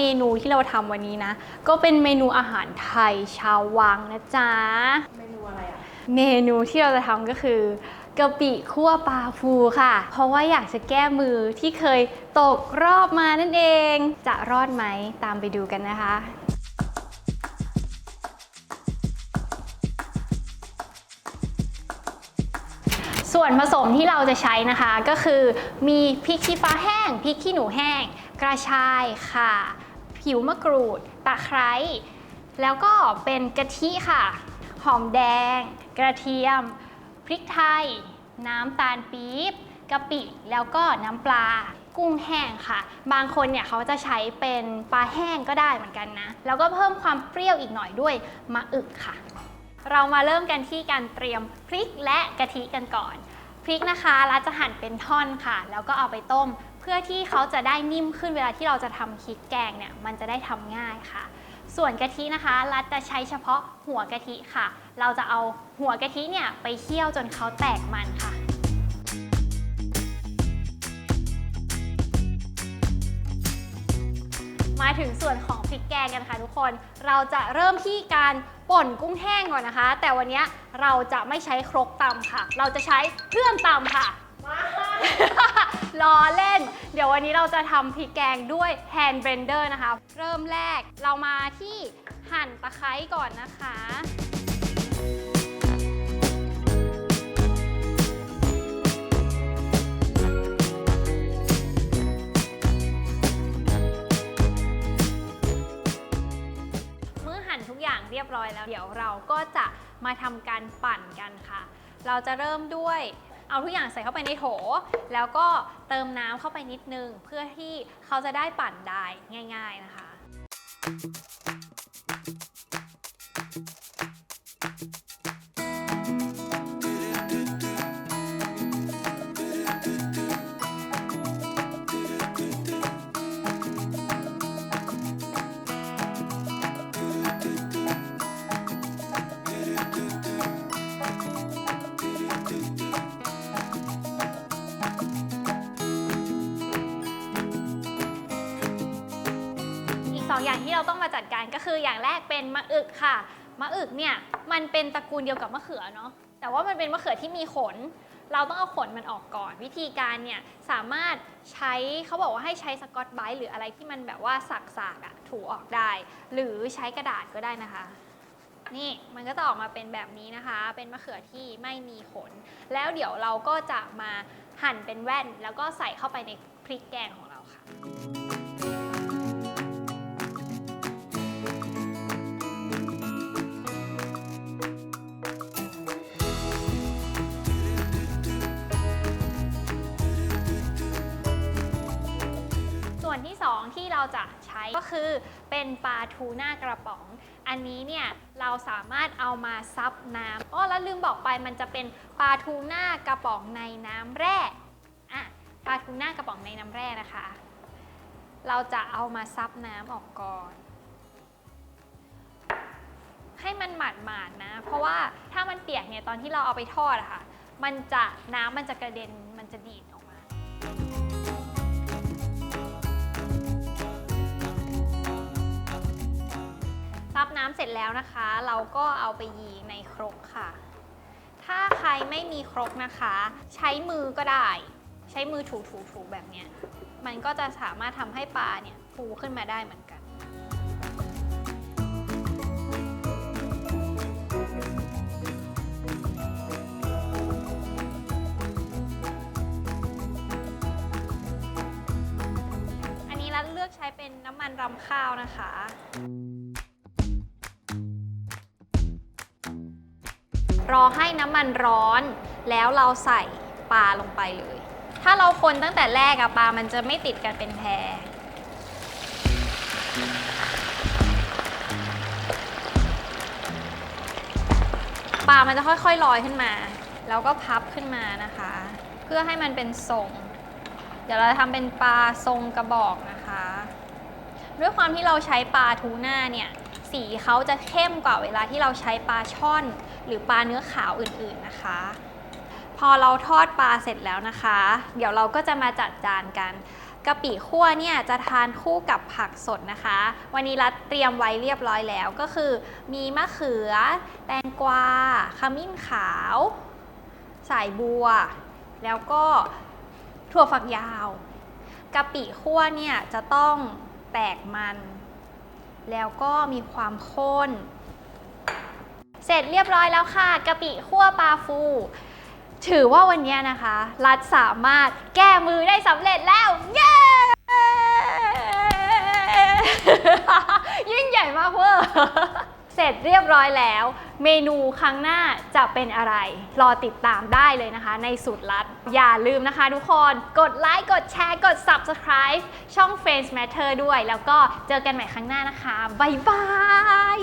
เมนูที่เราทำวันนี้นะ ก็เป็นเมนูอาหารไทยชาววังนะจ๊ะ เมนูอะไรอะเมนูที่เราจะทำก็คือกะปิคั่วปลาฟูค่ะ เพราะว่าอยากจะแก้มือที่เคยตกรอบมานั่นเอง จะรอดไหมตามไปดูกันนะคะ ส่วนผสมที่เราจะใช้นะคะก็คือมีพริกชี้ฟ้าแห้งพริกขี้หนูแห้ง กระชายค่ะ ผิวมะกรูด ตะไคร้ แล้วก็เป็นกะทิค่ะ หอมแดง กระเทียม พริกไทย น้ำตาลปี๊บกะปิ แล้วก็น้ำปลา กุ้งแห้งค่ะ บางคนเนี่ยเขาจะใช้เป็นปลาแห้งก็ได้เหมือนกันนะ แล้วก็เพิ่มความเปรี้ยวอีกหน่อยด้วยมะอึกค่ะ เรามาเริ่มกันที่การเตรียมพริกและกะทิกันก่อน พริกนะคะเรัดจะหั่นเป็นท่อนค่ะ แล้วก็เอาไปต้ม เพื่อที่เขาจะได้นิ่มขึ้นเวลาที่เราจะทำพริกแกงเนี่ยมันจะได้ทำง่ายค่ะ ส่วนกะทินะคะ รัดจะใช้เฉพาะหัวกะทิค่ะ เราจะเอาหัวกะทิเนี่ยไปเคี่ยวจนเขาแตกมันค่ะมาถึงส่วนของพริกแกงกันค่ะทุกคน เราจะเริ่มที่การป่นกุ้งแห้งก่อนนะคะ แต่วันนี้เราจะไม่ใช้ครกตำค่ะ เราจะใช้เครื่องตำค่ะ ล้อเล่น เดี๋ยววันนี้เราจะทำพริกแกงด้วย hand blender นะคะ เริ่มแรกเรามาที่หั่นตะไคร้ก่อนนะคะ เมื่อหั่นทุกอย่างเรียบร้อยแล้ว เดี๋ยวเราก็จะมาทำการปั่นกันค่ะ เราจะเริ่มด้วย เอาทุกอย่างใส่เข้าไปในโถ แล้วก็เติมน้ำเข้าไปนิดนึง เพื่อที่เขาจะได้ปั่นได้ง่าย ๆนะคะ อีกสองอย่างที่เราต้องมาจัดการก็คืออย่างแรกเป็นมะอึกค่ะ มะอึกเนี่ยมันเป็นตระกูลเดียวกับมะเขือเนาะ แต่ว่ามันเป็นมะเขือที่มีขน เราต้องเอาขนมันออกก่อน วิธีการเนี่ยสามารถใช้เขาบอกว่าให้ใช้สกอตไบรท์หรืออะไรที่มันแบบว่าสักๆอะถูออกได้ หรือใช้กระดาษก็ได้นะคะนี่มันก็จะออกมาเป็นแบบนี้นะคะ เป็นมะเขือที่ไม่มีขน แล้วเดี๋ยวเราก็จะมาหั่นเป็นแว่น แล้วก็ใส่เข้าไปในพริกแกงของเราค่ะ เราจะใช้ก็คือเป็นปลาทูน่ากระป๋อง อันนี้เนี่ยเราสามารถเอามาซับน้ำอ๋อแล้วลืมบอกไปมันจะเป็นปลาทูน่ากระป๋องในน้ำแร่อะปลาทูน่ากระป๋องในน้ำแร่นะคะ เราจะเอามาซับน้ำออกก่อนให้มันหมาดๆนะ เพราะว่าถ้ามันเปียกเนี่ยตอนที่เราเอาไปทอดอะค่ะ มันจะน้ำมันจะกระเด็น มันจะดีดออกมา น้ำเสร็จแล้วนะคะ เราก็เอาไปยีในครกค่ะ ถ้าใครไม่มีครกนะคะ ใช้มือก็ได้ ใช้มือถูๆๆแบบเนี้ยมันก็จะสามารถทำให้ปลาเนี่ยฟูขึ้นมาได้เหมือนกันอันนี้รัดเลือกใช้เป็นน้ำมันรำข้าวนะคะ รอให้น้ำมันร้อน แล้วเราใส่ปลาลงไปเลย ถ้าเราคนตั้งแต่แรกอะปลามันจะไม่ติดกันเป็นแพรปลามันจะค่อยๆลอยขึ้นมา แล้วก็พับขึ้นมานะคะ เพื่อให้มันเป็นทรง เดี๋ยวเราจะทำเป็นปลาทรงกระบอกนะคะ ด้วยความที่เราใช้ปลาทูน่าเนี่ย สีเขาจะเข้มกว่าเวลาที่เราใช้ปลาช่อน หรือปลาเนื้อขาวอื่นๆนะคะ พอเราทอดปลาเสร็จแล้วนะคะ เดี๋ยวเราก็จะมาจัดจานกันกะปิคั่วเนี่ยจะทานคู่กับผักสดนะคะ วันนี้รัดเตรียมไว้เรียบร้อยแล้วก็คือ มีมะเขือ แตงกวา ขมิ้นขาว สายบัว แล้วก็ถั่วฝักยาวกะปิคั่วเนี่ยจะต้องแตกมัน แล้วก็มีความข้น เสร็จเรียบร้อยแล้วค่ะกะปิขั่วปลาฟู ถือว่าวันนี้นะคะ รัดสามารถแก้มือได้สำเร็จแล้ว เย้ ยิ่งใหญ่มากเวอร์ เสร็จเรียบร้อยแล้ว เมนูครั้งหน้าจะเป็นอะไร รอติดตามได้เลยนะคะ ในสูตรลัด อย่าลืมนะคะทุกคนกดไลค์กดแชร์กด Subscribe ช่อง Friends Matter ด้วย แล้วก็เจอกันใหม่ครั้งหน้านะคะ บ๊ายบาย